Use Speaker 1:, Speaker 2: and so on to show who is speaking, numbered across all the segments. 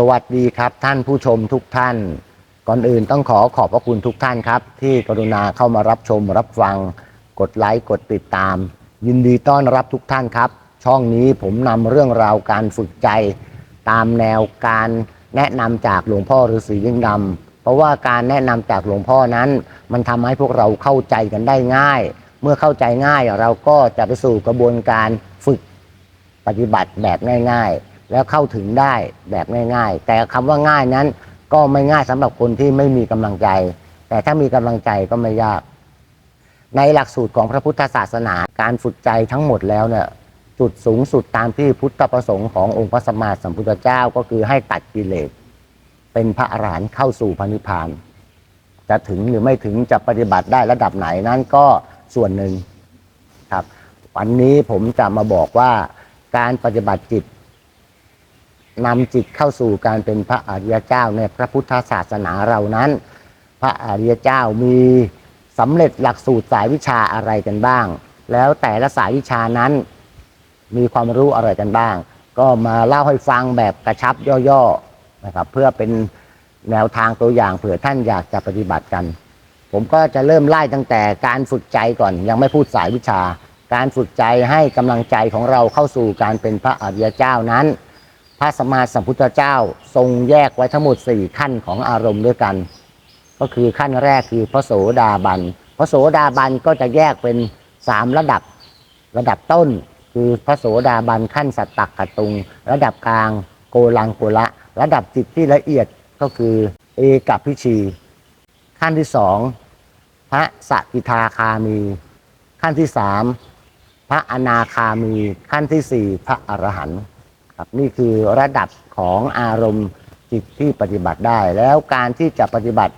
Speaker 1: สวัสดีครับท่านผู้ชมทุกท่าน ก่อนอื่นต้องขอขอบพระคุณทุกท่านครับ ที่กรุณาเข้ามารับชมรับฟัง กดไลค์กดติดตาม ยินดีต้อนรับทุกท่านครับ ช่องนี้ผมนำเรื่องราวการฝึกใจตามแนวการแนะนำจากหลวงพ่อฤาษียิ่งดำเพราะว่าการแนะนำจากหลวงพ่อนั้น มันทำให้พวกเราเข้าใจกันได้ง่าย เมื่อเข้าใจง่ายเราก็จะไปสู่กระบวนการฝึกปฏิบัติแบบง่าย ๆ แล้วเข้าถึงได้แบบง่ายๆ แต่คำว่าง่ายนั้น ก็ไม่ง่ายสำหรับคนที่ไม่มีกำลังใจ แต่ถ้ามีกำลังใจก็ไม่ยาก ในหลักสูตรของพระพุทธศาสนาการฝึกใจทั้งหมดแล้วเนี่ยจุดสูงสุดตามที่พุทธประสงค์ขององค์พระสัมมาสัมพุทธเจ้าก็คือให้ตัดกิเลสเป็นพระอรหันต์เข้าสู่พระนิพพาน จะถึงหรือไม่ถึงจะปฏิบัติได้ระดับไหนนั้นก็ส่วนหนึ่งครับ วันนี้ผมจะมาบอกว่าการปฏิบัติจิต นำจิตเข้าสู่การเป็นพระอริยเจ้าในพระพุทธศาสนาเรานั้น พระอริยเจ้ามีสำเร็จหลักสูตรสายวิชาอะไรกันบ้าง แล้วแต่ละสายวิชานั้น มีความรู้อะไรกันบ้าง ก็มาเล่าให้ฟังแบบกระชับย่อๆนะครับเพื่อเป็นแนวทางตัวอย่างเผื่อท่านอยากจะปฏิบัติกัน ผมก็จะเริ่มไล่ตั้งแต่การฝึกใจก่อน ยังไม่พูดสายวิชา การฝึกใจให้กำลังใจของเราเข้าสู่การเป็นพระอริยเจ้านั้น พระสมมาสัมพุทธเจ้าทรงแยกไว้ทั้งหมด 4 ขั้นของอารมณ์ด้วยกัน ก็คือขั้นแรกคือพระโสดาบัน พระโสดาบันก็จะแยกเป็น 3 ระดับ ระดับต้น คือพระโสดาบันขั้นสัตตักกตุง ระดับกลางโกลังโกละ ระดับจิตที่ละเอียดก็คือเอกับพิชี ขั้นที่สองพระสกิทาคามี ขั้นที่สามพระอนาคามี ขั้นที่สี่พระอรหันต์ ครับนี่คือระดับของอารมณ์จิตที่ปฏิบัติได้ แล้วการที่จะปฏิบัติ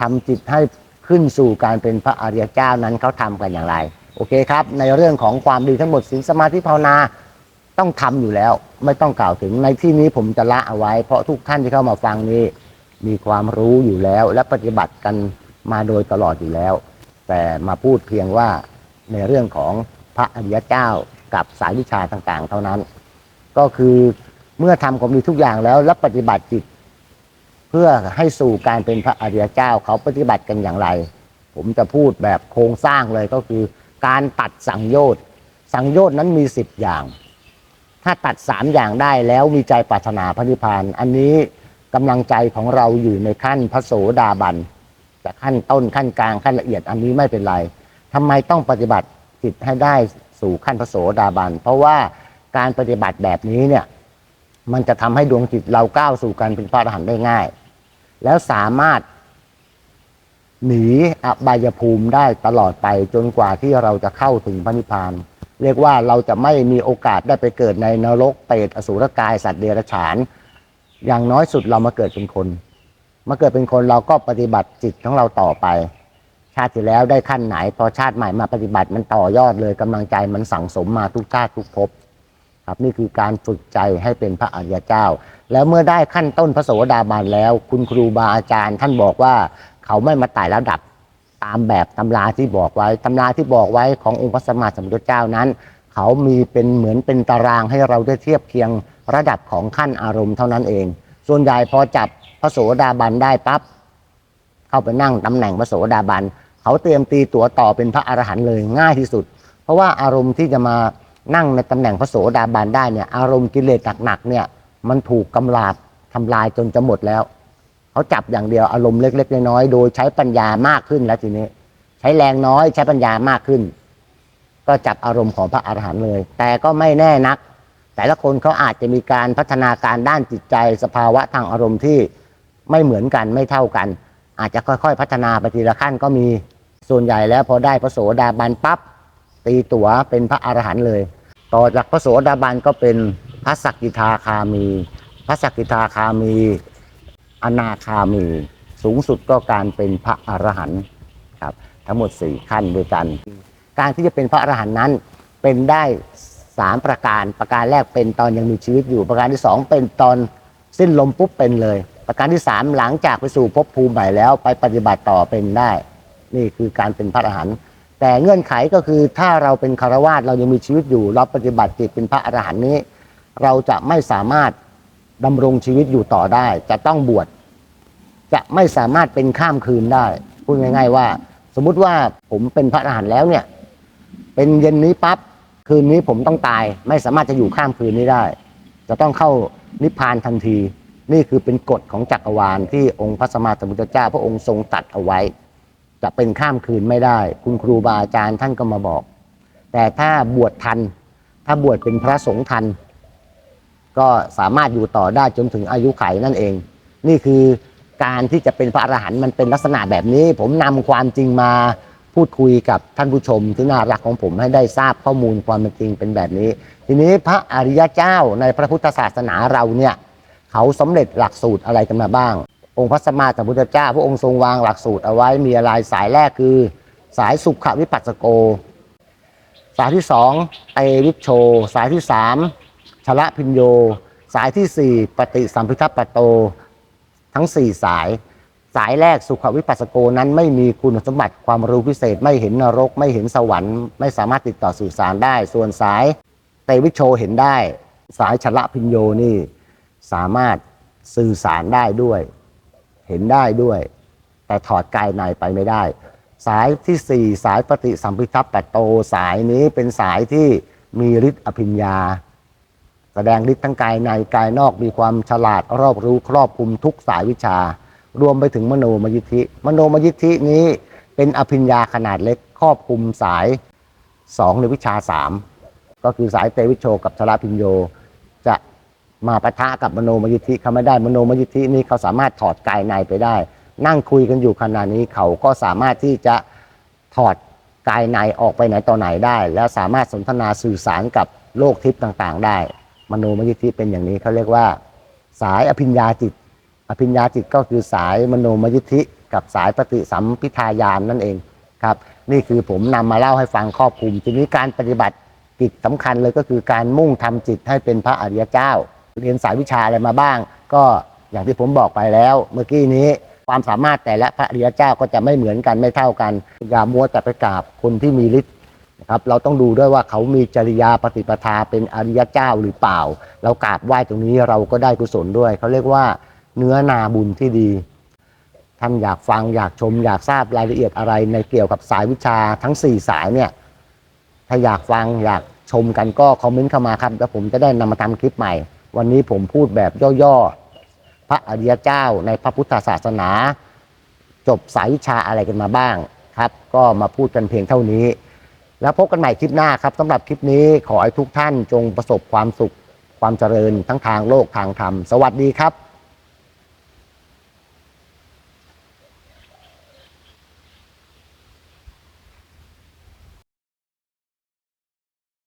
Speaker 1: ทำจิตให้ขึ้นสู่การเป็นพระอริยเจ้านั้นเขาทำกันอย่างไร โอเคครับ ในเรื่องของความดีทั้งหมดศีลสมาธิภาวนาต้องทำอยู่แล้ว ไม่ต้องกล่าวถึงในที่นี้ผมจะละเอาไว้ เพราะทุกท่านที่เข้ามาฟังนี้มีความรู้อยู่แล้ว และปฏิบัติกันมาโดยตลอดอยู่แล้ว แต่มาพูดเพียงว่าในเรื่องของพระอริยเจ้ากับสายวิชาต่างๆ เท่านั้น ก็คือเมื่อทำความดีทุกอย่างแล้วและปฏิบัติจิต เพื่อให้สู่การเป็นพระอริยเจ้าเขาปฏิบัติกันอย่างไร ผมจะพูดแบบโครงสร้างเลยก็คือ การตัดสังโยชน์สังโยชน์นั้นมีสิบอย่าง ถ้าตัดสามอย่างได้แล้วมีใจปรารถนาพระนิพพาน อันนี้กำลังใจของเราอยู่ในขั้นพระโสดาบันแต่ขั้นต้นขั้นกลางขั้นละเอียดอันนี้ไม่เป็นไรทำไมต้องปฏิบัติจิตให้ได้สู่ขั้นพระโสดาบัน เพราะว่า การปฏิบัติแบบนี้เนี่ย มันจะทำให้ดวงจิตเราก้าวสู่การเป็นพระอรหันต์ได้ง่าย แล้วสามารถ หนีอบายภูมิได้ตลอดไปจนกว่าที่เราจะเข้าถึงพระนิพพาน เรียกว่าเราจะไม่มีโอกาสได้ไปเกิดในนรกเปรตอสุรกายสัตว์เดรัจฉาน อย่างน้อยสุดเรามาเกิดเป็นคน มาเกิดเป็นคนเราก็ปฏิบัติจิตของเราต่อไปชาติที่แล้วได้ขั้นไหน พอชาติใหม่มาปฏิบัติมันต่อยอดเลยกำลังใจมันสั่งสมมาทุกชาติทุกภพ ครับนี่คือการฝึกใจให้เป็นพระอริยเจ้า แล้วเมื่อได้ขั้นต้นพระโสดาบันแล้ว คุณครูบาอาจารย์ท่านบอกว่าเขาไม่มาไต่ระดับตามแบบตำราที่บอกไว้ตำราที่บอกไว้ขององค์พระสัมมาสัมพุทธเจ้านั้น เขามีเป็นเหมือนเป็นตารางให้เราได้เทียบเคียงระดับของขั้นอารมณ์เท่านั้นเอง ส่วนใหญ่พอจับพระโสดาบันได้ปั๊บเข้าไปนั่งตำแหน่งพระโสดาบันเขาเตรียมตีตัวต่อเป็นพระอรหันต์เลยง่ายที่สุด เพราะว่าอารมณ์ที่จะมา นั่งในตำแหน่งพระโสดาบันได้เนี่ยอารมณ์กิเลสหนักๆเนี่ยมันถูกกำลาบทำลายจนจะหมดแล้วเขาจับอย่างเดียวอารมณ์เล็กๆน้อยๆโดยใช้ปัญญามากขึ้นแล้วทีนี้ ใช้แรงน้อยใช้ปัญญามากขึ้น ก็จับอารมณ์ของพระอรหันต์เลย แต่ก็ไม่แน่นัก แต่ละคนเขาอาจจะมีการพัฒนาการด้านจิตใจ สภาวะทางอารมณ์ที่ไม่เหมือนกันไม่เท่ากัน อาจจะค่อยๆ พัฒนาไปทีละขั้นก็มีส่วนใหญ่แล้วพอได้พระโสดาบันปั๊บ ตีตัวเป็นพระอรหันต์เลย ต่อจากพระโสดาบันก็เป็นพระสักกิทาคามี พระสักกิทาคามี อนาคามี สูงสุดก็การเป็นพระอรหันต์ครับทั้งหมด 4 ขั้นด้วยกัน การที่จะเป็นพระอรหันต์นั้นเป็นได้สามประการประการแรกเป็นตอนยังมีชีวิตอยู่ ประการที่สองเป็นตอนสิ้นลมปุ๊บเป็นเลย ประการที่สามหลังจากไปสู่ภพภูมิใหม่แล้วไปปฏิบัติต่อเป็นได้ นี่คือการเป็นพระอรหันต์ แต่เงื่อนไขก็คือถ้าเราเป็นคารวาสเรายังมีชีวิตอยู่เราปฏิบัติจิตเป็นพระอรหันต์นี้ เราจะไม่สามารถดำรงชีวิตอยู่ต่อได้ จะต้องบวชจะไม่สามารถเป็นข้ามคืนได้พูดง่าย ๆ ว่า สมมุติว่าผมเป็นพระอรหันต์แล้วเนี่ย เป็นเย็นนี้ปั๊บคืนนี้ผมต้องตาย ไม่สามารถจะอยู่ข้ามคืนนี้ได้ จะต้องเข้านิพพานทันที นี่คือเป็นกฎของจักรวาลที่องค์พระสมมาสัมพุทธเจ้า พระองค์ทรงตัดเอาไว้ จะเป็นข้ามคืนไม่ได้ คุณครูบาอาจารย์ท่านก็มาบอก แต่ถ้าบวชทัน ถ้าบวชเป็นพระสงฆ์ทัน ก็สามารถอยู่ต่อได้จนถึงอายุไขนั่นเอง นี่คือการที่จะเป็นพระอรหันต์มันเป็นลักษณะแบบนี้ ผมนำความจริงมาพูดคุยกับท่านผู้ชมที่น่ารักของผมให้ได้ทราบข้อมูลความเป็นจริงเป็นแบบนี้ ทีนี้พระอริยเจ้าในพระพุทธศาสนาเราเนี่ย เขาสำเร็จหลักสูตรอะไรกันมาบ้าง องค์พระสัมมาสัมพุทธเจ้า พระองค์ทรงวางหลักสูตรเอาไว้มีอะไรสายแรกคือ สายสุขวิปัสสโก สายที่สองเตวิชโช สายที่สามชละพิญโย สายที่สี่ปฏิสัมพิทัปปโต ทั้งสี่สาย สายแรกสุขวิปัสสโกนั้นไม่มีคุณสมบัติความรู้พิเศษไม่เห็นนรก ไม่เห็นสวรรค์ไม่สามารถติดต่อสื่อสารได้ ส่วนสายเตวิชโชเห็นได้ สายชละพิญโยนี่สามารถสื่อสารได้ด้วย เห็นได้ด้วย แต่ถอดกายในไปไม่ได้ สายที่ 4 สายปฏิสัมพิทัปปโต สายนี้เป็นสายที่มีฤทธิ์อภิญญา แสดงฤทธิ์ทั้งกายในกายนอกมีความฉลาดรอบรู้ครอบคลุมทุกสายวิชา รวมไปถึงมโนมยิทธิ มโนมยิทธินี้เป็นอภิญญาขนาดเล็กครอบคลุมสาย 2 ในวิชา 3 ก็คือสายเตวิชโชกับชลาพิญโย มาปะทะกับมโนมยิทธิเขาไม่ได้มโนมยิทธินี้เขาสามารถถอดกายในไปได้ นั่งคุยกันอยู่ขณะนี้เขาก็สามารถที่จะถอดกายในออกไปไหนต่อไหนได้ แล้วสามารถสนทนาสื่อสารกับโลกทิพย์ต่างๆ ได้ มโนมยิทธิเป็นอย่างนี้เขาเรียกว่า สายอภิญญาจิต อภิญญาจิตก็คือสายมโนมยิทธิ กับสายปฏิสัมพิทายานนั่นเองครับนี่คือผมนำมาเล่าให้ฟังครอบคลุมทีนี้การปฏิบัติกิจสำคัญเลยก็คือการมุ่งทำจิตให้เป็นพระอริยเจ้า เรียนสายวิชาอะไรมาบ้าง ก็อย่างที่ผมบอกไปแล้ว เมื่อกี้นี้ความสามารถแต่ละพระอริยเจ้าก็จะไม่เหมือนกันไม่เท่ากันอย่ามัวแต่ไปกราบคนที่มีฤทธิ์นะครับเราต้องดูด้วยว่าเขามีจริยาปฏิปทาเป็นอริยเจ้าหรือเปล่า เรากราบไหว้ตรงนี้เราก็ได้กุศลด้วย เขาเรียกว่าเนื้อนาบุญที่ดีท่านอยากฟังอยากชม อยากทราบรายละเอียดอะไรในเกี่ยวกับสายวิชาทั้ง 4 สายเนี่ยถ้าอยากฟังอยากชมกันก็คอมเมนต์เข้ามาครับแล้วผมจะได้นำมาทำคลิปใหม่ วันนี้ผมพูดแบบย่อๆ พระอริยเจ้าในพระพุทธศาสนา จบสายวิชาอะไรกันมาบ้างครับ ก็มาพูดกันเพียงเท่านี้ แล้วพบกันใหม่คลิปหน้าครับสำหรับคลิปนี้ขอให้ทุกท่านจงประสบความสุขความเจริญทั้งทางโลกทางธรรม สวัสดีครับ